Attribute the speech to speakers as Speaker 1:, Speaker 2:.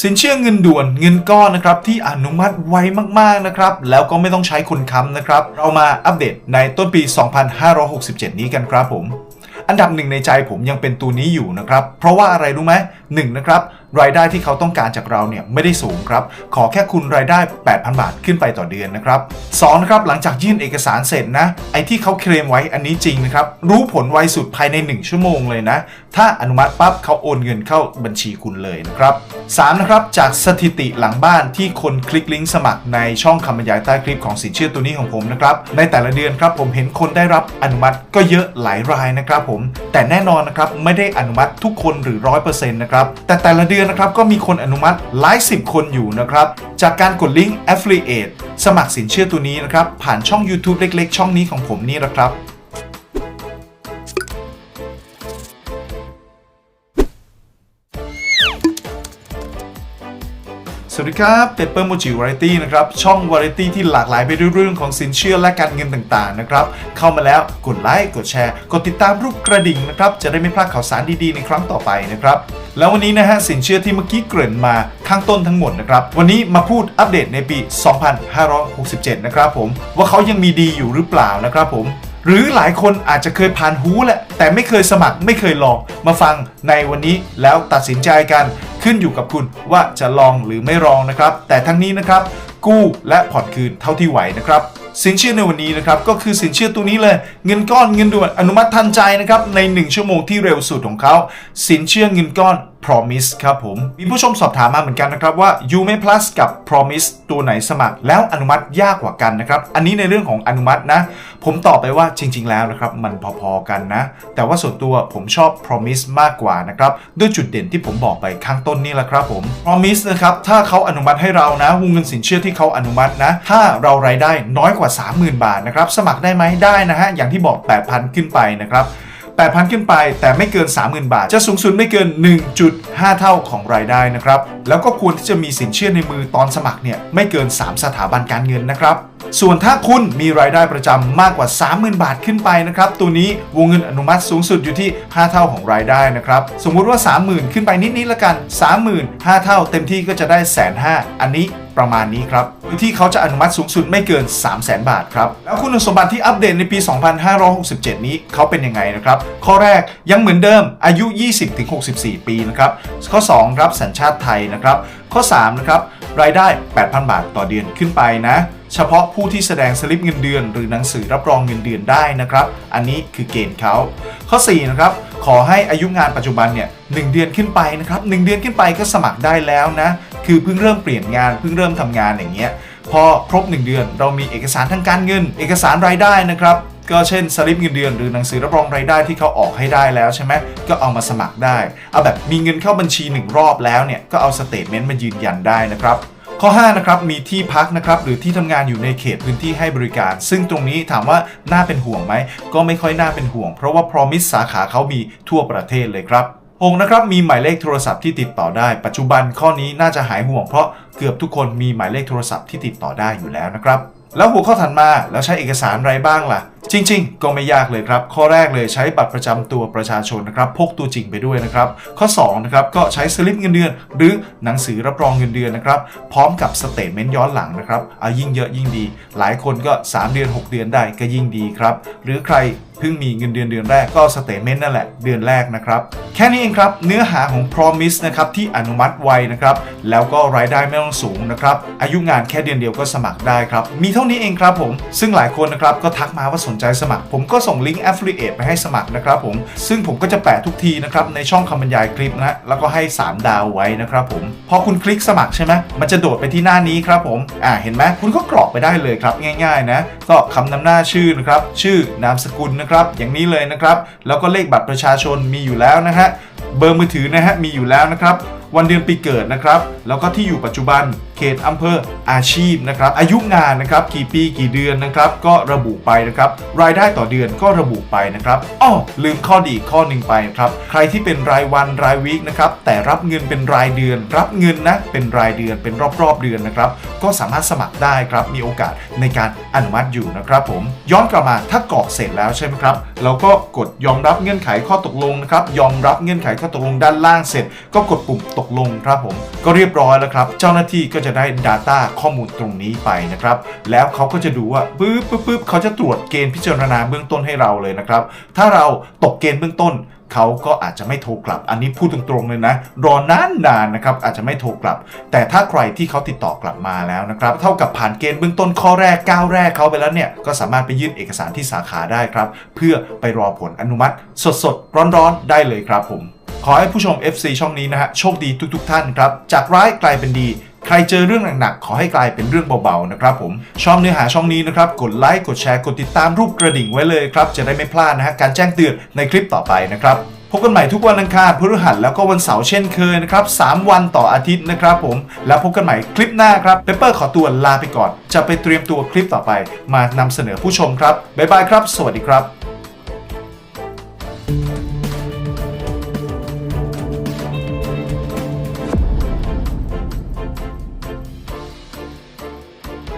Speaker 1: สินเชื่อเงินด่วนเงินก้อนนะครับที่อนุมัติไวมากๆนะครับ แล้วก็ไม่ต้องใช้คนค้ำนะครับ เรามาอัปเดตในต้นปี 2567 นี้กันครับผม อันดับหนึ่งในใจผมยังเป็นตัวนี้อยู่นะครับ เพราะว่าอะไรรู้ไหมหนึ่งนะครับรายได้ที่เขาต้องการจากเราเนี่ยไม่ได้สูงครับ ขอแค่คุณรายได้ 8,000 บาทขึ้นไปต่อเดือนนะครับสองนะครับหลังจากยื่นเอกสารเสร็จนะ ไอ้ที่เขาเคลมไว้อันนี้จริงนะครับ รู้ผลไวสุดภายใน 1 ชั่วโมงเลยนะ ถ้าอนุมัติปั๊บเขาโอนเงินเข้าบัญชีคุณเลยนะครับสามนะครับจากสถิติหลังบ้านที่คนคลิกลิงก์สมัครในช่องคำบรรยายใต้คลิปของสินเชื่อตัวนี้ของผมนะครับในแต่ละเดือนครับผมเห็นคนได้รับอนุมัติก็เยอะหลายรายนะครับผมแต่แน่นอนนะครับไม่ได้อนุมัติทุกคนหรือ 100%นะครับแต่แต่ละเดือนนะครับก็มีคนอนุมัติหลายสิบคนอยู่นะครับ จากการกดลิงก์ affiliate สมัครสินเชื่อตัวนี้นะครับ ผ่านช่อง YouTube เล็ก ๆ ช่องนี้ของผมนี่นะครับ สวัสดีครับเปเปอร์โมจิวาไรตี้นะครับ ช่องวาไรตี้ที่หลากหลายไปด้วยเรื่องของสินเชื่อและการเงินต่างๆนะครับ เข้ามาแล้วกดไลค์กดแชร์ กดติดตามรูปกระดิ่งนะครับ จะได้ไม่พลาดข่าวสารดีๆ ในครั้งต่อไปนะครับ แล้ววันนี้นะฮะสินเชื่อที่เมื่อกี้เกริ่นมาข้างต้นทั้งหมดนะครับ วันนี้มาพูดอัปเดตในปี 2567 นะครับผมว่าเขายังมีดีอยู่หรือเปล่านะครับผมหรือหลายคนอาจจะเคยผ่านหูแหละแต่ไม่เคยสมัครไม่เคยลองมาฟังในวันนี้แล้วตัดสินใจกัน ขึ้นอยู่กับคุณว่าจะลองหรือไม่ลองนะครับ แต่ทั้งนี้นะครับ กู้และผ่อนคืนเท่าที่ไหวนะครับสินเชื่อในวันนี้นะครับก็คือสินเชื่อตัวนี้เลย เงินก้อนเงินด่วนอนุมัติทันใจนะครับใน 1 ชั่วโมงที่เร็วสุดของเขา สินเชื่อเงินก้อน Promise ครับผม มีผู้ชมสอบถามมาเหมือนกันนะครับว่า u m a Plus กับ Promise ตัวไหนสมัคร แล้วอนุมัติยากกว่ากันนะครับ อันนี้ในเรื่องของอนุมัตินะ ผมตอบไปว่าจริง ๆ แล้วนะครับ มันพอๆกันนะ แต่ว่าส่วนตัวผมชอบ Promise มากกว่านะครับ ด้วยจุดเด่นที่ผมบอกไปข้างต้นนี่แหละครับผม Promise นะครับ ถ้าเขาอนุมัติให้เรานะวงเงินสินเชื่อที่เขาอนุมัตินะ ถ้าเรารายได้น้อยกว่า 30,000 บาทนะครับ สมัครได้ไหมได้นะฮะ อย่างที่บอก 8,000 ขึ้นไปนะครับ 8,000 ขึ้นไป แต่ไม่เกิน 30,000 บาท จะสูงสุดไม่เกิน 1.5 เท่าของรายได้นะครับ แล้วก็ควรที่จะมีสินเชื่อในมือตอนสมัครเนี่ยไม่เกิน 3 สถาบันการเงินนะครับส่วนถ้าคุณมีรายได้ประจำมากกว่า 30,000 บาทขึ้นไปนะครับ ตัวนี้วงเงินอนุมัติสูงสุดอยู่ที่ 5 เท่าของรายได้นะครับ สมมุติว่า 30,000 ขึ้นไปนิดๆละกัน 30,000 5 เท่า เต็มที่ก็จะได้แสนห้าอันนี้ ประมาณนี้ครับโดยที่เขาจะอนุมัติสูงสุดไม่เกิน 3 0 0 0 0 0 บาทครับ แล้วคุณสมบัติที่อัปเดตในปี 2567 นี้เขาเป็นยังไงนะครับ ข้อแรกยังเหมือนเดิมอายุ 20-64 ปีนะครับข้อ 2 รับสัญชาติไทยนะครับ ข้อ 3 นะครับ รายได้ 8,000 บาทต่อเดือนขึ้นไปนะ เฉพาะผู้ที่แสดงสลิปเงินเดือน หรือหนังสือรับรองเงินเดือนได้นะครับ อันนี้คือเกณฑ์เขาข้อ 4 นะครับ ขอให้อายุงานปัจจุบันเนี่ยหเดือนขึ้นไปนะครับหเดือนขึ้นไปก็สมัครได้แล้วนะ คือเพิ่งเริ่มเปลี่ยนงานเพิ่งเริ่มทำงานอย่างเงี้ยพอครบ 1 เดือน เรามีเอกสารทางการเงิน เอกสารรายได้นะครับก็เช่นสลิปเงินเดือนหรือหนังสือรับรองรายได้ที่เขาออกให้ได้แล้วใช่ไหมก็เอามาสมัครได้ เอาแบบมีเงินเข้าบัญชี 1 รอบแล้วเนี่ยก็เอาสเตทเมนต์มายืนยันได้นะครับข้อ5นะครับมีที่พักนะครับหรือที่ทำงานอยู่ในเขตพื้นที่ให้บริการ ซึ่งตรงนี้ถามว่าน่าเป็นห่วงไหมก็ไม่ค่อยน่าเป็นห่วง เพราะว่า Promise สาขาเขามีทั่วประเทศเลยครับ หกนะครับมีหมายเลขโทรศัพท์ที่ติดต่อได้ ปัจจุบันข้อนี้น่าจะหายห่วงเพราะเกือบทุกคนมีหมายเลขโทรศัพท์ที่ติดต่อได้อยู่แล้วนะครับแล้วหัวข้อถัดมาแล้วใช้เอกสารอะไรบ้างล่ะ จริง ๆ ก็ไม่ยากเลยครับ ข้อแรกเลยใช้บัตรประจำตัวประชาชนนะครับพกตัวจริงไปด้วยนะครับ ข้อ2นะครับก็ใช้สลิปเงินเดือน หรือหนังสือรับรองเงินเดือนนะครับพร้อมกับสเตทเมนต์ย้อนหลังนะครับเอายิ่งเยอะยิ่งดี หลายคนก็ 3 เดือน 6 เดือนได้ก็ยิ่งดีครับ หรือใคร เพิ่งมีเงินเดือนเดือนแรกก็สเตทเมนต์นั่นแหละเดือนแรกนะครับ แค่นี้เองครับ เนื้อหาของ Promise นะครับที่อนุมัติไวนะครับ แล้วก็รายได้ไม่ต้องสูงนะครับ อายุงานแค่เดือนเดียวก็สมัครได้ครับ มีเท่านี้เองครับผม ซึ่งหลายคนนะครับก็ทักมาว่าสนใจสมัคร ผมก็ส่งลิงก์ Affiliate ไปให้สมัครนะครับผมซึ่งผมก็จะแปะทุกทีนะครับในช่องคำบรรยายคลิปนะแล้วก็ให้ 3 ดาวไว้นะครับผมพอคุณคลิกสมัครใช่ไหมมันจะโดดไปที่หน้านี้ครับผมอ่าเห็นไหมคุณก็กรอกไปได้เลยครับง่าย ๆ นะก็คำนำหน้าชื่อนะครับชื่อนามสกุลนะครับ อย่างนี้เลยนะครับ แล้วก็เลขบัตรประชาชนมีอยู่แล้วนะฮะเบอร์มือถือนะฮะมีอยู่แล้วนะครับ วันเดือนปีเกิดนะครับ แล้วก็ที่อยู่ปัจจุบัน เขตอำเภออาชีพนะครับอายุงานนะครับกี่ปีกี่เดือนนะครับก็ระบุไปนะครับรายได้ต่อเดือนก็ระบุไปนะครับอ้อลืมข้อดีข้อหนึ่งไปครับใครที่เป็นรายวันรายวีคนะครับแต่รับเงินเป็นรายเดือน รับเงินนะเป็นรายเดือนเป็นรอบๆเดือนนะครับก็สามารถสมัครได้ครับมีโอกาสในการอนุมัติอยู่นะครับผมย้อนกลับมาถ้ากรอกเสร็จแล้วใช่ไหมครับเราก็กดยอมรับเงื่อนไขข้อตกลงนะครับยอมรับเงื่อนไขข้อตกลงด้านล่างเสร็จ ก็กดปุ่มตกลงครับผมก็เรียบร้อยแล้วครับ เจ้าหน้าที่ก็จะจะได้ Data ข้อมูลตรงนี้ไปนะครับ แล้วเขาก็จะดูว่าปึ๊บปึ๊บปึ๊บเขาจะตรวจเกณฑ์พิจารณาเบื้องต้นให้เราเลยนะครับ ถ้าเราตกเกณฑ์เบื้องต้นเขาก็อาจจะไม่โทรกลับ อันนี้พูดตรงๆเลยนะ รอนานนานนะครับ อาจจะไม่โทรกลับ แต่ถ้าใครที่เขาติดต่อกลับมาแล้วนะครับ เท่ากับผ่านเกณฑ์เบื้องต้นข้อแรกก้าวแรกเขาไปแล้วเนี่ย ก็สามารถไปยื่นเอกสารที่สาขาได้ครับ เพื่อไปรอผลอนุมัติ สดๆ ร้อนๆ ได้เลยครับผม ขอให้ผู้ชม FC ช่องนี้นะฮะ โชคดีทุก ๆ ท่านครับ จากร้ายกลายเป็นดี ใครเจอเรื่องหนักๆ ขอให้กลายเป็นเรื่องเบาๆ นะครับผม ชอบเนื้อหาช่องนี้นะครับ กดไลค์ กดแชร์ กดติดตามรูปกระดิ่งไว้เลยครับ จะได้ไม่พลาดนะฮะการแจ้งเตือนในคลิปต่อไปนะครับ พบกันใหม่ทุกวันอังคารพฤหัสแล้วก็วันเสาร์เช่นเคยนะครับ 3 วันต่ออาทิตย์นะครับผม แล้วพบกันใหม่คลิปหน้าครับเปเปอร์ขอตัวลาไปก่อน จะไปเตรียมตัวคลิปต่อไป มานำเสนอผู้ชมครับบ๊ายบายครับ สวัสดีครับ